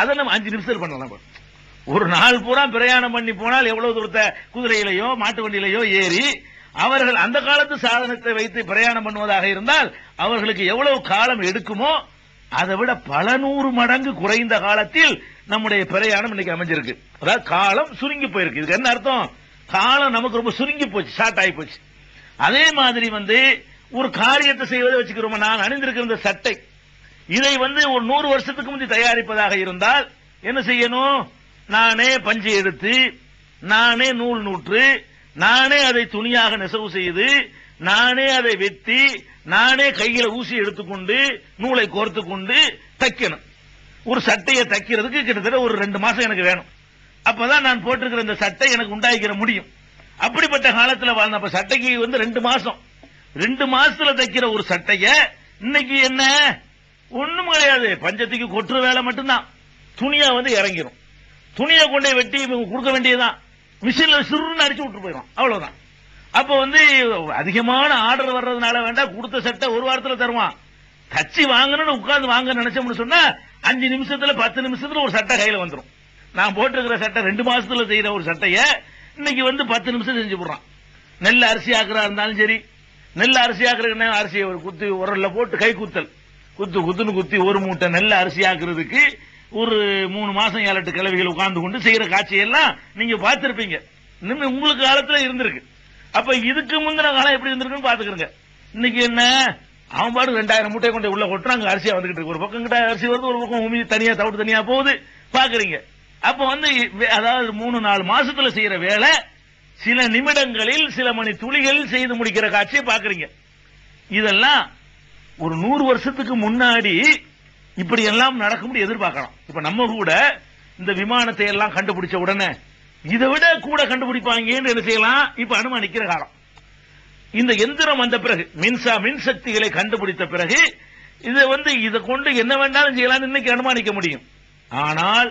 அதை நம்ம அஞ்சு நிமிஷத்தில் பண்ணலாம் ஒரு நாள் பூரா பிரயாணம் பண்ணி போனால் எவ்வளவு தூரத்தை குதிரையிலேயோ மாட்டு வண்டியிலையோ ஏறி அவர்கள் அந்த காலத்து சாதனத்தை வைத்து பிரயாணம் பண்ணுவதாக இருந்தால் அவர்களுக்கு எவ்வளவு காலம் எடுக்குமோ அதை விட பல நூறு மடங்கு குறைந்த காலத்தில் நம்முடைய பிரயாணம் இன்னைக்கு அமைஞ்சிருக்கு. அதாவது காலம் சுருங்கி போயிருக்கு. இதுக்கு என்ன அர்த்தம்? காலம் நமக்கு ரொம்ப சுருங்கி போச்சு ஷார்ட் ஆகி போச்சு. அதே மாதிரி வந்து ஒரு காரியத்தை செய்வதை வச்சுக்கிறோம்? நான் அணிந்திருக்கிற இந்த சட்டை. இதை வந்து ஒரு நூறு வருஷத்துக்கு முந்தி தயாரிப்பதாக இருந்தால் என்ன செய்யணும்? நானே பஞ்சு எடுத்து நானே நூல் நூற்று நானே அதை துணியாக நெசவு செய்து நானே அதை வெட்டி நானே கையில ஊசி எடுத்துக்கொண்டு நூலை கோர்த்து கொண்டு தைக்கணும். ஒரு சட்டையை தைக்கிறதுக்கு கிட்டத்தட்ட ஒரு ரெண்டு மாசம் எனக்கு வேணும். அப்பதான் நான் போட்டிருக்கிற இந்த சட்டை எனக்கு உண்டாக்கிற முடியும். அப்படிப்பட்ட காலத்துல வாழ்ந்த அப்ப சட்டைக்கு வந்து ரெண்டு மாசம். ரெண்டு மாசத்துல தைக்கிற ஒரு சட்டைய இன்னைக்கு என்ன? ஒண்ணும் கிடையாது. பஞ்சத்துக்கு கொட்டுற வேலை மட்டும்தான். துணியா வந்து இறங்கிடும் துணியை கொண்டே வெட்டி இவங்க கொடுக்க வேண்டியதுதான். மிஷின்ல சுருன்னு அடிச்சு விட்டு போயிடும் அவ்வளவுதான். அப்ப வந்து அதிகமான ஆர்டர் வர்றதுனால வேண்டாம் கொடுத்த சட்டை ஒரு வாரத்துல தருவான். தச்சு வாங்கணும்னு உட்கார்ந்து வாங்க நினைச்சோம்னு சொன்னா அஞ்சு நிமிஷத்துல பத்து நிமிஷத்துல ஒரு சட்டை கையில வந்துடும் நான் போட்டிருக்கிற சட்டை ரெண்டு மாசத்துல செய்யற ஒரு சட்டைய இன்னைக்கு வந்து பத்து நிமிஷம் செஞ்சு போடுறான். நெல் அரிசி ஆக்குறா இருந்தாலும் சரி நெல் அரிசி ஆக்குறதுக்கு அரிசியை ஒரு குத்தி உரல்ல போட்டு கை குத்தல். குத்து குத்துன்னு குத்தி ஒரு மூட்டை நெல் அரிசி ஆக்குறதுக்கு ஒரு மூணு மாசம் ஏழு எட்டு கிழவிகள் உட்கார்ந்து கொண்டு செய்யற காட்சியெல்லாம் நீங்க பார்த்திருப்பீங்க. இன்னும் உங்களுக்கு காலத்துல இருந்திருக்கு. அப்ப இதுக்கு முந்தின காலம் எப்படி இருந்திருக்குன்னு பாத்துக்கிறங்க இன்னைக்கு என்ன? அவன் பாடு ரெண்டாயிரம் மூட்டை கொண்டு உள்ள கொட்டுறாங்க அரிசியா வந்துகிட்டு இருக்கு. ஒரு பக்கம் கிட்ட அரிசி வருது ஒரு பக்கம் உமி தனியா தவிட்டு தனியா போகுது. பாக்குறீங்க அப்ப வந்து வே- அதாவது மூணு நாலு மாசத்துல செய்யற வேலை சில நிமிடங்களில் சில மணி துளிகளில் செய்து முடிக்கிற காட்சியை பாக்குறீங்க இதெல்லாம் ஒரு நூறு வருஷத்துக்கு முன்னாடி இப்படி எல்லாம் நடக்கும்னு எதிர்பார்க்கலாம் இப்ப நம்ம கூட இந்த விமானத்தை எல்லாம் கண்டுபிடிச்ச உடனே இதை விட கூட கண்டுபிடிப்பாங்கன்னு என்ன செய்யலாம்? இப்ப அனுமானிக்கிற காலம். இந்த எந்திரம் வந்த பிறகு மின்சா மின்சக்திகளை கண்டுபிடித்த பிறகு இதை வந்து இதை கொண்டு என்ன வேண்டாலும் செய்யலாம்னு இன்னைக்கு அனுமானிக்க முடியும். ஆனால்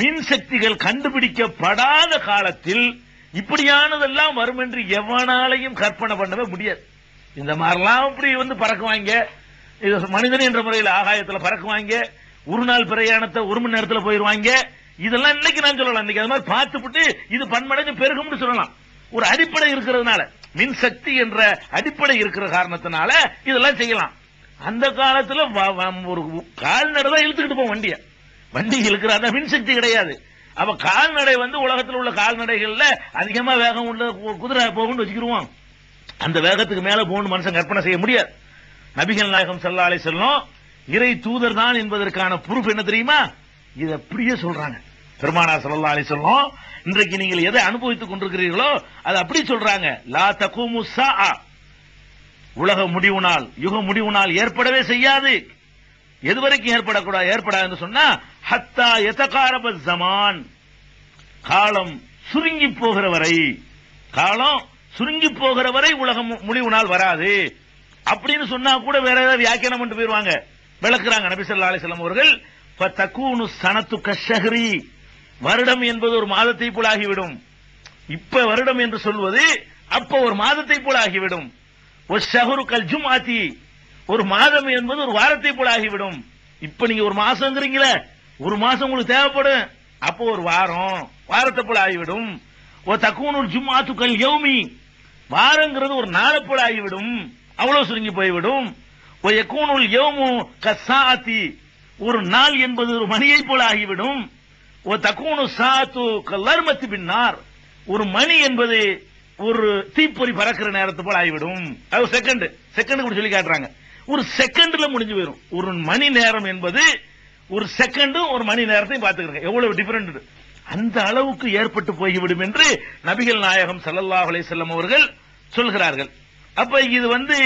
மின்சக்திகள் கண்டுபிடிக்கப்படாத காலத்தில் இப்படியானதெல்லாம் வரும் என்று எவனாலையும் கற்பனை பண்ணவே முடியாது. இந்த மாதிரிலாம் இப்படி வந்து பறக்குவாங்க. இது மனிதன் என்ற முறையில் ஆகாயத்துல பறக்குவாங்க. ஒரு நாள் பிரயாணத்தை ஒரு மணி நேரத்துல போயிருவாங்க. இதெல்லாம் இன்னைக்கு நான் சொல்லலாம். இன்னைக்கு அது மாதிரி பார்த்துவிட்டு இது பன்மடங்கு பெருகும்னு சொல்லலாம். ஒரு அடிப்படை இருக்கிறதுனால மின்சக்தி என்ற அடிப்படை இருக்கிற காரணத்தினால இதெல்லாம் செய்யலாம். அந்த காலத்துல ஒரு கால்நடை தான் இழுத்துக்கிட்டு போவோம் வண்டிய. வண்டி இழுக்கிற அந்த மின்சக்தி கிடையாது. அப்ப கால்நடை வந்து உலகத்தில் உள்ள கால்நடைகள்ல அதிகமா வேகம் உள்ள கு- குதிரை போகும்னு வச்சுக்கிடுவோம் அந்த வேகத்துக்கு மேல போகணும் மனுஷன் கற்பனை செய்ய முடியாது. நபிகள் நாயகம் செல்லாலே செல்லும் இறை தூதர் தான் என்பதற்கான புரூப் என்ன தெரியுமா? இது அப்படியே சொல்றாங்க. பெருமானா சல்லா அலி சொல்லும் இன்றைக்கு நீங்கள் எதை அனுபவித்துக் கொண்டிருக்கிறீர்களோ அது அப்படி சொல்றாங்க. லா தகுமு உலக முடிவு நாள் யுக முடிவு நாள் ஏற்படவே செய்யாது. எதுவரைக்கும் ஏற்படக்கூடாது ஏற்படாதுன்னு சொன்னா ஹத்தா எதகாரப ஜமான் காலம் சுருங்கி போகிற வரை காலம் சுருங்கி போகிற வரை உலகம் முடிவு நாள் வராது. அப்படின்னு சொன்னா கூட வேற ஏதாவது வியாக்கியானம் பண்ணிட்டு போயிருவாங்க. விளக்குறாங்க நபி அலிசல்லாம் அவர்கள் தக்கூனு சனத்து கஷஹரி வருடம் என்பது ஒரு மாதத்தை போல் ஆகிவிடும். இப்ப வருடம் என்று சொல்வது அப்ப ஒரு மாதத்தை போல் ஆகிவிடும். ஒரு ஷஹரு கல் ஜுமாத்தி ஒரு மாதம் என்பது ஒரு வாரத்தை போல் ஆகிவிடும். இப்ப நீங்க ஒரு மாசங்கிறீங்களே ஒரு மாசம் உங்களுக்கு தேவைப்படும். அப்போ ஒரு வாரம் வாரத்தை போல ஆகிவிடும். ஒரு தக்கூனூர் ஜும்மாத்து கல் யௌமி. வாரங்கிறது ஒரு நாளை போல ஆகிவிடும். அவ்வளவு சுருங்கி போய்விடும். ஒரு எக்கூனுல் கசாத்தி ஒரு நாள் என்பது ஒரு மணியை போல ஆகிவிடும். ஓ தக்கூனு சாத்து கல்லர்மத்து பின்னார். ஒரு மணி என்பது ஒரு தீப்பொறி பறக்கிற நேரத்து போல ஆகிவிடும். அது செகண்ட் செகண்ட் கூட சொல்லி காட்டுறாங்க. ஒரு செகண்ட்ல முடிஞ்சு போயிடும் ஒரு மணி நேரம் என்பது ஒரு செகண்டும் ஒரு மணி நேரத்தையும் பார்த்துக்கிறேன். எவ்வளவு டிஃபரெண்ட் அந்த அளவுக்கு ஏற்பட்டு போய்விடும் என்று நபிகள் நாயகம் சல்லல்லாஹ் அலைஹி செல்லம் அவர்கள் சொல்கிறார்கள். அப்ப இது வந்து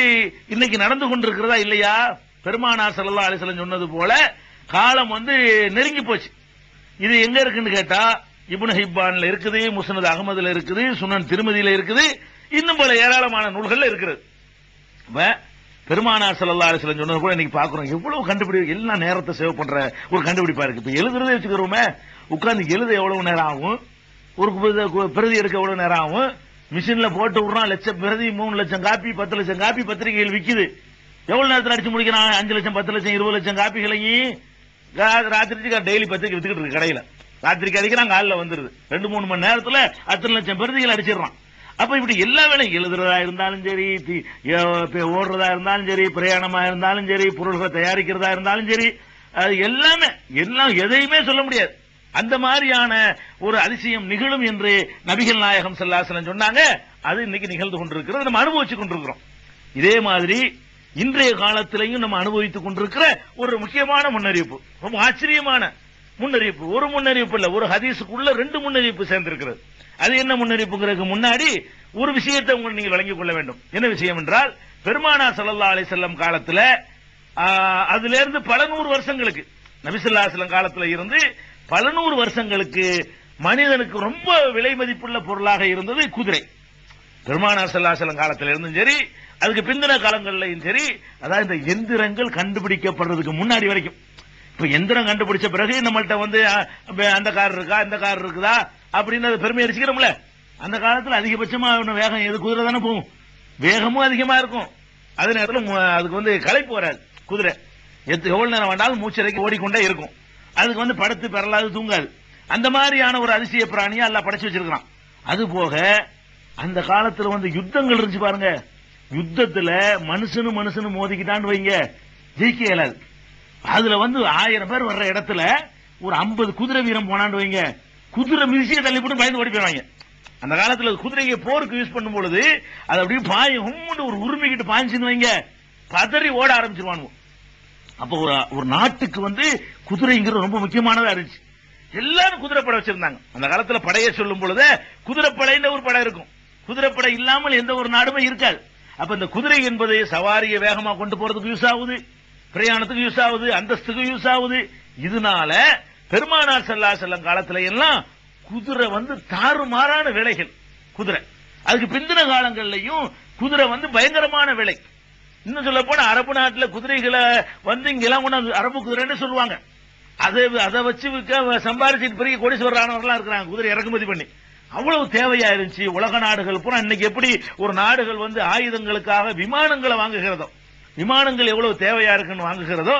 இன்னைக்கு நடந்து கொண்டிருக்கிறதா இல்லையா? பெருமானார் ஸல்லல்லாஹு அலைஹி சொன்னது போல காலம் வந்து நெருங்கி போச்சு. இது எங்க இருக்குன்னு கேட்டா இபுன ஹிப்பான்ல இருக்குது முசனது அகமதுல இருக்குது சுனன் திருமதியில இருக்குது இன்னும் பல ஏராளமான நூல்கள் இருக்கிறது. இப்ப பெருமானார் ஸல்லல்லாஹு அலைஹி சொன்னது கூட இன்னைக்கு பாக்குறோம். எவ்வளவு கண்டுபிடி எல்லாம் நேரத்தை சேவ் பண்ற ஒரு கண்டுபிடிப்பா இருக்கு. இப்ப எழுதுறதே வச்சுக்கிறோமே உட்கார்ந்து எழுத எவ்வளவு நேரம் ஆகும்? ஒரு பிரதி எடுக்க எவ்வளவு நேரம் ஆகும்? மிஷின்ல போட்டு விடுறான் லட்சம் பிரதி மூணு லட்சம் காப்பி பத்து லட்சம் காப்பி பத்திரிகைகள் விக்குது. எவ்வளவு நேரத்தில் அடிச்சு முடிக்கிறான்? அஞ்சு லட்சம் பத்து லட்சம் இருபது லட்சம் காப்பிகளையும் ராத்திரிக்கு டெய்லி பத்திரிக்கை வித்துக்கிட்டு இருக்கு கடையில. ராத்திரிக்கு அடிக்கிறான் காலில் வந்துருது. ரெண்டு மூணு மணி நேரத்தில் அத்தனை லட்சம் பிரதிகள் அடிச்சிடுறான். அப்ப இப்படி எல்லா வேலையும் எழுதுறதா இருந்தாலும் சரி ஓடுறதா இருந்தாலும் சரி பிரயாணமா இருந்தாலும் சரி பொருள்களை தயாரிக்கிறதா இருந்தாலும் சரி அது எல்லாமே எல்லாம் எதையுமே சொல்ல முடியாது. அந்த மாதிரியான ஒரு அதிசயம் நிகழும் என்று நபிகள் நாயகம் செல்லாசலன் சொன்னாங்க. அது இன்னைக்கு நிகழ்ந்து கொண்டிருக்கிறது. நம்ம அனுபவிச்சு கொண்டிருக்கிறோம். இதே மாதிரி இன்றைய காலத்திலையும் நம்ம அனுபவித்துக் கொண்டிருக்கிற ஒரு முக்கியமான முன்னறிவிப்பு ரொம்ப ஆச்சரியமான முன்னறிவிப்பு. ஒரு முன்னறிவிப்பு இல்ல ஒரு ஹதீஸுக்குள்ள ரெண்டு முன்னறிவிப்பு சேர்ந்திருக்கிறது. அது என்ன முன்னறிவிப்புங்கிறதுக்கு முன்னாடி ஒரு விஷயத்தை உங்களுக்கு நீங்கள் வழங்கிக் கொள்ள வேண்டும். என்ன விஷயம் என்றால் பெருமானா சல்லா அலி செல்லம் காலத்துல அதுல இருந்து பல நூறு வருஷங்களுக்கு நபிசுல்லா செல்லம் காலத்துல இருந்து பல நூறு வருஷங்களுக்கு மனிதனுக்கு ரொம்ப விலை மதிப்புள்ள பொருளாக இருந்தது குதிரை. பெருமானார் செல்லாசலம் காலத்தில் இருந்தும் சரி அதுக்கு பிந்தின காலங்கள்லயும் சரி அதாவது இந்த எந்திரங்கள் கண்டுபிடிக்கப்படுறதுக்கு முன்னாடி வரைக்கும். இப்ப எந்திரம் கண்டுபிடிச்ச பிறகு நம்மள்ட்ட வந்து அந்த கார் இருக்கா இந்த கார் இருக்குதா? அப்படின்னு அதை பெருமை அடிச்சுக்கிறோம்ல அந்த காலத்தில் அதிகபட்சமா வேகம் எது குதிரை தானே போகும். வேகமும் அதிகமா இருக்கும். அதே நேரத்தில் அதுக்கு வந்து களைப்பு வராது குதிரை. எத்து எவ்வளவு நேரம் வேண்டாலும் மூச்சரைக்கு ஓடிக்கொண்டே இருக்கும். அதுக்கு வந்து படுத்து பெறலாது தூங்காது. அந்த மாதிரியான ஒரு அதிசய பிராணியா எல்லாம் படைச்சு வச்சிருக்கிறான். அது போக அந்த காலத்துல வந்து யுத்தங்கள் இருந்துச்சு பாருங்க. யுத்தத்துல மனுஷனு மனுஷனு மோதிக்கிட்டான்னு வைங்க. ஜெயிக்க இயலாது. அதுல வந்து ஆயிரம் பேர் வர்ற இடத்துல ஒரு ஐம்பது குதிரை வீரம் போனான்னு வைங்க. குதிரை மிதிச்சிய தள்ளி போட்டு பயந்து ஓடி போயிடுவாங்க. அந்த காலத்துல குதிரையை போருக்கு யூஸ் பண்ணும் பொழுது அது அப்படியே பாயும் ஒரு உரிமைக்கிட்டு பாய்ஞ்சுன்னு வைங்க. பதறி ஓட ஆரம்பிச்சிருவானுவோம் அப்ப ஒரு ஒரு நாட்டுக்கு வந்து குதிரைங்கிறது ரொம்ப முக்கியமானதா இருந்துச்சு. எல்லாரும் குதிரைப்படை வச்சிருந்தாங்க. அந்த காலத்துல படையை சொல்லும் பொழுது குதிரைப்படைன்னு ஒரு படை இருக்கும். குதிரைப்படை இல்லாமல் எந்த ஒரு நாடுமே இருக்காது. அப்ப இந்த குதிரை என்பது சவாரியை வேகமா கொண்டு போறதுக்கு யூஸ் ஆகுது. பிரயாணத்துக்கு யூஸ் ஆகுது. அந்தஸ்துக்கு யூஸ் ஆகுது. இதனால பெருமானார் செல்லா செல்லம் காலத்துல எல்லாம் குதிரை வந்து தாறுமாறான விலைகள். குதிரை. அதுக்கு பிந்தின காலங்கள்லயும் குதிரை வந்து பயங்கரமான விலை. இன்னும் சொல்ல போனா அரபு நாட்டுல குதிரைகளை வந்து இங்கெல்லாம் கொண்டாந்து அரபு குதிரைன்னு சொல்லுவாங்க. அதை அதை வச்சு சம்பாரிச்சிட்டு பெரிய கோடீஸ்வரரானவர்களாம் இருக்கிறாங்க. குதிரை இறக்குமதி பண்ணி. அவ்வளவு தேவையா இருந்துச்சு. உலக நாடுகள் பூரா இன்னைக்கு எப்படி ஒரு நாடுகள் வந்து ஆயுதங்களுக்காக விமானங்களை வாங்குகிறதோ விமானங்கள் எவ்வளவு தேவையா இருக்குன்னு வாங்குகிறதோ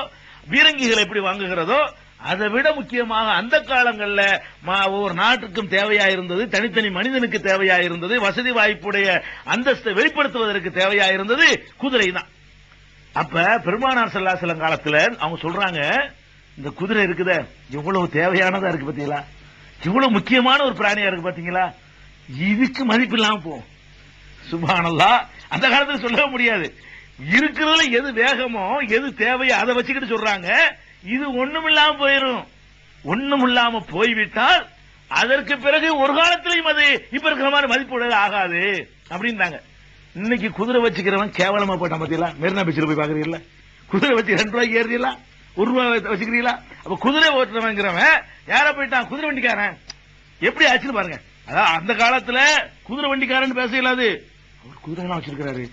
பீரங்கிகள் எப்படி வாங்குகிறதோ அதை விட முக்கியமாக அந்த காலங்களில் மா- ஒவ்வொரு நாட்டுக்கும் தேவையா இருந்தது தனித்தனி மனிதனுக்கு தேவையா இருந்தது வசதி வாய்ப்புடைய அந்தஸ்தை வெளிப்படுத்துவதற்கு தேவையா இருந்தது குதிரை தான் அப்ப பெருமானார் செல்லாசலம் காலத்துல அவங்க சொல்றாங்க இந்த குதிரை இருக்குதே எவ்வளவு தேவையானதா இருக்கு பாத்தீங்களா? இவ்வளவு முக்கியமான ஒரு பிராணியா இருக்கு பாத்தீங்களா? இதுக்கு மதிப்பு இல்லாம போகும். சுபானல்லா அந்த காலத்துல சொல்லவே முடியாது. இருக்கிறதுல எது வேகமோ எது தேவையோ அதை வச்சுக்கிட்டு சொல்றாங்க. இது ஒண்ணும் இல்லாம போயிரும். ஒண்ணும் இல்லாம போய்விட்டால் அதற்கு பிறகு ஒரு காலத்திலையும் அது இப்ப இருக்கிற மாதிரி மதிப்பு ஆகாது. அப்படின்னாங்க இன்னைக்கு குதிரை வச்சுக்கிறவன் கேவலமா போட்டான் பாத்தீங்களா? மெரினா பீச்சில் போய் பாக்குறீங்களா? குதிரை வச்சு ரெண்டு ரூபாய்க்கு ஏறுறீங்களா? ஒரு ரூபாய் வச்சுக்கிறீங்களா? அப்ப குதிரை ஓட்டுறவங்கிறவன் யார போயிட்டான் குதிரை வண்டிக்காரன். எப்படி ஆச்சுன்னு பாருங்க. அதான் அந்த காலத்துல குதிரை வண்டிக்காரன் பேச இயலாது அவர் குதிரைலாம் எல்லாம் வச்சிருக்கிறாரு.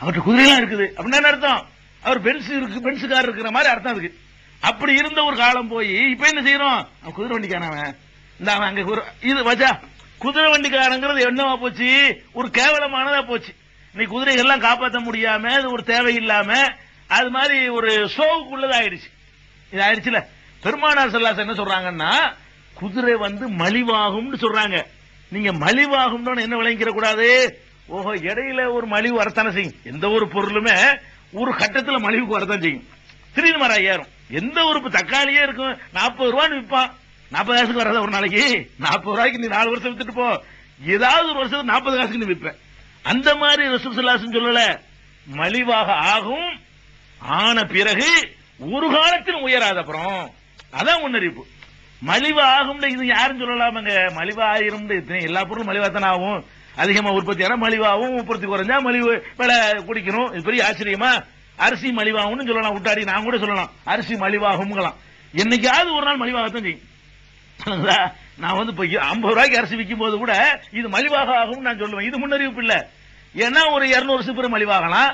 அவர்கிட்ட குதிரைலாம் இருக்குது. அப்படின்னா என்ன அர்த்தம்? அவர் பென்சு இருக்கு பென்ஸுக்காரர் இருக்கிற மாதிரி அர்த்தம் அதுக்கு. அப்படி இருந்த ஒரு காலம் போய் இப்ப என்ன செய்யறோம்? அவன் குதிரை வண்டிக்காரன் அவன். இந்த அவன் அங்க இது வச்சா. குதிரை வண்டிக்காரங்கிறது என்னவா போச்சு? ஒரு கேவலமானதா போச்சு. இன்னைக்கு குதிரைகள்லாம் காப்பாற்ற முடியாம அது ஒரு தேவையில்லாம அது மாதிரி ஒரு ஷோவுக்குள்ளதா ஆயிடுச்சு இது ஆயிடுச்சுல. பெருமானார் செல்லாஸ் என்ன சொல்றாங்கன்னா குதிரை வந்து மலிவாகும்னு சொல்றாங்க. நீங்க மலிவாகும்னு என்ன விளங்கிக்கிற கூடாது? ஓஹோ இடையில ஒரு மலிவு வரத்தானே செய்யும். எந்த ஒரு பொருளுமே ஒரு கட்டத்துல மலிவுக்கு வரத்தான் செய்யும். திடீர்னு மரம் ஏறும். எந்த ஒரு தக்காளியே இருக்கும். நாற்பது ரூபான்னு விற்பான் நாற்பது காசுக்கு வராத ஒரு நாளைக்கு? நாற்பது ரூபாய்க்கு நீ நாலு வருஷம் வித்துட்டு போ. ஏதாவது ஒரு வருஷத்துக்கு நாற்பது காசுக்கு நீ விற்பேன் அந்த மாதிரி ரசூசல்லாசன் சொல்லல. மலிவாக ஆகும். ஆன பிறகு ஒரு காலத்தில் உயராத அப்புறம் அதான் முன்னறிவிப்பு. மலிவு ஆகும்னு இது யாரும் சொல்லலாமாங்க? மலிவு ஆயிரும் எல்லா பொருளும் மலிவா தானே ஆகும். அதிகமா உற்பத்தி ஆனா மலிவாகவும் உற்பத்தி குறைஞ்சா மலிவு விலை குடிக்கணும். இது பெரிய ஆச்சரியமா? அரிசி மலிவாகும்னு சொல்லலாம். விட்டாடி நான் கூட சொல்லலாம். அரிசி மலிவாகும்லாம் என்னைக்காவது ஒரு நாள் மலிவாகத்தான் செய்யும். நான் வந்து இப்ப ஐம்பது ரூபாய்க்கு அரிசி விற்கும் போது கூட இது மலிவாக ஆகும் நான் சொல்லுவேன். இது முன்னறிவிப்பு இல்லை. ஏன்னா ஒரு இருநூறு வருஷத்துக்கு பிறகு மலிவாகலாம்.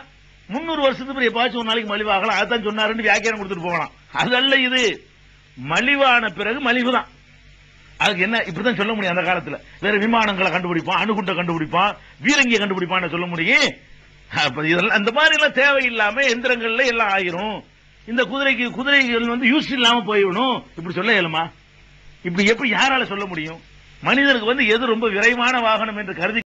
முன்னூறு வருஷத்துக்கு பிறகு எப்பாச்சும் ஒரு நாளைக்கு மலிவாகலாம். அதான் சொன்னாருன்னு வியாக்கியானம் கொடுத்துட்டு போகலாம். அதல்ல இது மலிவான பிறகு மலிவு தான் அதுக்கு என்ன இப்படிதான் சொல்ல முடியும் அந்த காலத்துல. வேற விமானங்களை கண்டுபிடிப்பான் அணுகுண்டை கண்டுபிடிப்பான் வீரங்கிய கண்டுபிடிப்பான்னு சொல்ல முடியும். இதெல்லாம் அந்த மாதிரி எல்லாம் தேவையில்லாம எந்திரங்கள்ல எல்லாம் ஆயிரும். இந்த குதிரைக்கு குதிரைகள் வந்து யூஸ் இல்லாம போயிடணும். இப்படி சொல்ல இயலுமா? இப்படி எப்படி யாரால சொல்ல முடியும்? மனிதனுக்கு வந்து எது ரொம்ப விரைவான வாகனம் என்று கருதி